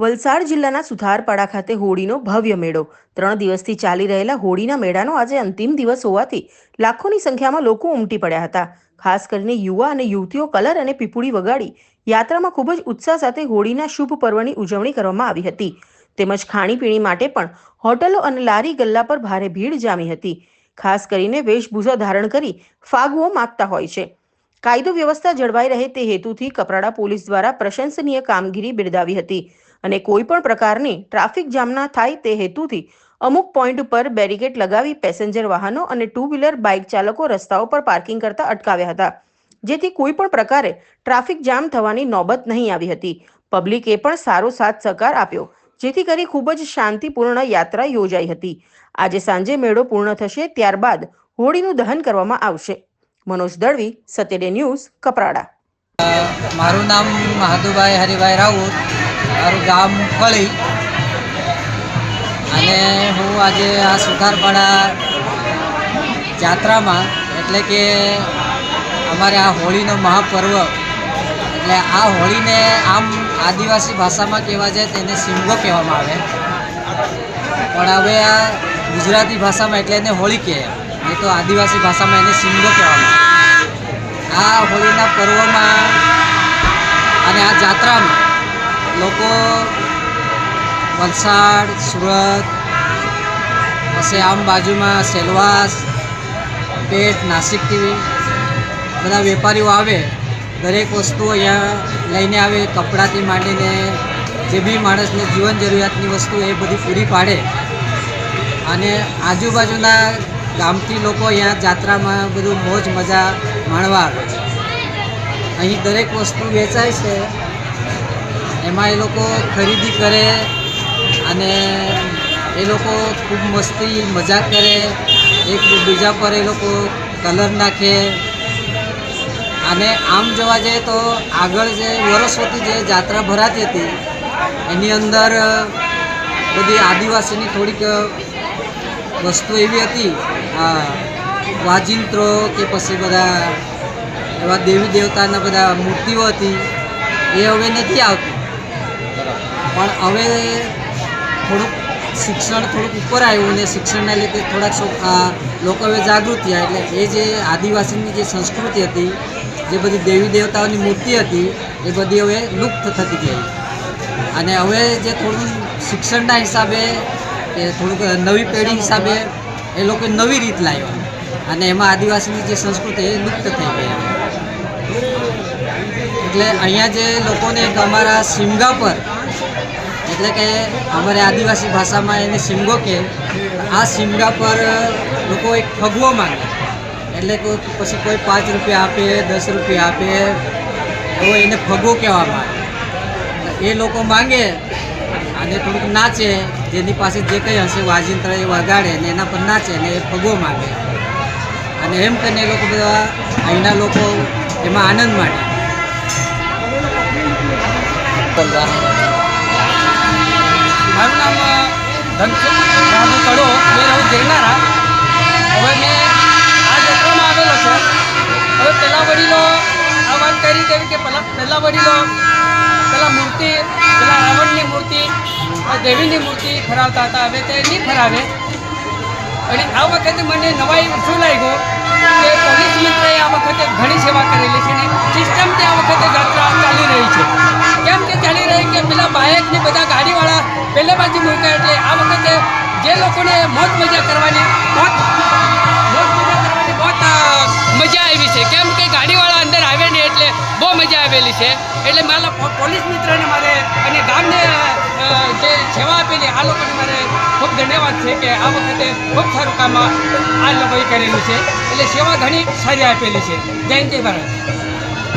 વલસાડ જિલ્લાના સુથારપાડા ખાતે હોળીનો ભવ્ય મેળો. ત્રણ દિવસથી ચાલી રહેલા હોળીના મેળાનો આજે અંતિમ દિવસ હોવાથી લાખોની સંખ્યામાં લોકો ઉમટી પડ્યા હતા. ખાસ કરીને યુવા અને યુવતીઓ કલર અને પીપુડી વગાડી યાત્રામાં ખૂબ જ ઉત્સાહ સાથે હોળીના શુભ પર્વની ઉજવણી કરવામાં આવી હતી. તેમજ ખાણીપીણી માટે પણ હોટલો અને લારી ગલ્લા પર ભારે ભીડ જામી હતી. ખાસ કરીને વેશભૂષા ધારણ કરી ફાગવો માગતા હોય છે. કાયદો વ્યવસ્થા જળવાઈ રહે તે હેતુથી કપરાડા પોલીસ દ્વારા પ્રશંસનીય કામગીરી બિરદાવી હતી અને કોઈ પણ પ્રકારની ટ્રાફિક જામના થાય તે હેતુથી અમુક પોઈન્ટ પર બેરિકેડ લગાવી પેસેન્જર વાહનો અને ટુ વ્હીલર બાઇક ચાલકો રસ્તાઓ પર પાર્કિંગ કરતા અટકાવ્યા હતા. જેથી કોઈ પણ પ્રકારે ટ્રાફિક જામ થવાની નોબત નહીં આવી હતી. પબ્લિકે પણ સારો સાથ સહકાર આપ્યો, જેથી કરી ખૂબ જ શાંતિપૂર્ણ યાત્રા યોજાઈ હતી. આજે સાંજે મેળો પૂર્ણ થશે, ત્યારબાદ હોળીનું દહન કરવામાં આવશે. મનોજ દળવી સત્યડે ન્યૂઝ, કપરાડા. મારું નામ મહાદુભાઈ હરિભાઈ રાઉત, મારું ગામ કળી અને હું આજે આ સુથારપાડા જાત્રામાં, એટલે કે અમારે આ હોળીનો મહાપર્વ, એટલે આ હોળીને આમ આદિવાસી ભાષામાં કહેવા જાય તેને સિંગો કહેવામાં આવે. પણ હવે આ ગુજરાતી ભાષામાં એટલે એને હોળી કહે એ તો આદિવાસી ભાષામાં એને સિંગો કહેવામાં આવે. આ હોળીના પર્વમાં અને આ જાત્રામાં લોકો વલસાડ, સુરત, પછી આમ બાજુમાં સેલવાસ, પેટ નાસિકથી બધા વેપારીઓ આવે. દરેક વસ્તુ અહીંયા લઈને આવે, કપડાથી માંડીને જે બી માણસને જીવન જરૂરિયાતની વસ્તુ એ બધી પૂરી પાડે. અને આજુબાજુના ગામથી લોકો અહીંયા જાત્રામાં બધું મોજ મજા માણવા આવે અહીં દરેક વસ્તુ વેચાય છે. એમાં એ લોકો ખરીદી કરે અને એ લોકો ખૂબ મસ્તી મજા કરે. એક બીજા પર એ લોકો કલર નાખે. અને આમ જોવા જઈએ તો આગળ જે વર્ષોથી જે જાત્રા ભરાતી હતી, એની અંદર બધી આદિવાસીની થોડીક વસ્તુ એવી હતી આ વાજિંત્રો કે પછી બધા એવા દેવી દેવતાના બધા મૂર્તિઓ હતી, એ હવે નથી આવતી. પણ હવે થોડુંક શિક્ષણ થોડુંક ઉપર આવ્યું અને શિક્ષણના લીધે થોડાક લોકો હવે જાગૃત થયા. એટલે એ જે આદિવાસીની જે સંસ્કૃતિ હતી, જે બધી દેવી દેવતાઓની મૂર્તિ હતી, એ બધી હવે લુપ્ત થતી ગઈ. અને હવે જે થોડું શિક્ષણના હિસાબે કે થોડુંક નવી પેઢી હિસાબે એ લોકો નવી રીત લાવ્યા અને એમાં આદિવાસીની જે સંસ્કૃતિ એ લુપ્ત થઈ ગઈ એટલે અહીંયા જે લોકોને અમારા સિમગા પર, એટલે કે અમારે આદિવાસી ભાષામાં એને સિમગો કે, આ સિમગા પર લોકો એક ફગવો માંગે. એટલે કે પછી કોઈ પાંચ રૂપિયા આપે, દસ રૂપિયા આપે, એવો એને ફગવો કહેવામાં આવે. એ લોકો માંગે અને થોડુંક નાચે, જેની પાસે જે કંઈ હશે, વાજિંત્ર એ વગાડે ને એના પર નાચે ને એ પગો માગે. અને એમ કરીને એ લોકો બધા અહીંના લોકો એમાં આનંદ માણે. મારું નામ ધનસુખ રાધુ કડો. મેં રહું દેરનારા હવે મેં આ જત્રામાં આવેલો છે. હવે પહેલાં વડીલો આ વાત કરી કે પહેલાં પહેલાં વડીલો પહેલાં મૂર્તિ પહેલાં દેવીની મૂર્તિ ફરાવતા હતા. હવે તે નહીં ફરાવે. અને આ વખતે મને નવાઈ શું લાગ્યો કે પોલીસ મિત્રએ આ વખતે ઘણી સેવા કરેલી છે ને સિસ્ટમથી આ વખતે યાત્રા ચાલી રહી છે. કેમ કે ચાલી રહી કે પેલા બાઇક બધા ગાડીવાળા પહેલે બાજુ મૂક્યા એટલે આ વખતે જે લોકોને મોજ મજા કરવાની મોજ મજા કરવાની બહુ મજા આવી છે. કેમ આવેલી છે. એટલે મારા પોલીસ મિત્રને મારે અને ગામને જે સેવા આપેલી આ લોકોને મારે ખૂબ ધન્યવાદ છે કે આ વખતે ખૂબ સારું કામ આ લોકોએ કરેલું છે. એટલે સેવા ઘણી સારી આપેલી છે. જય જય ભારત.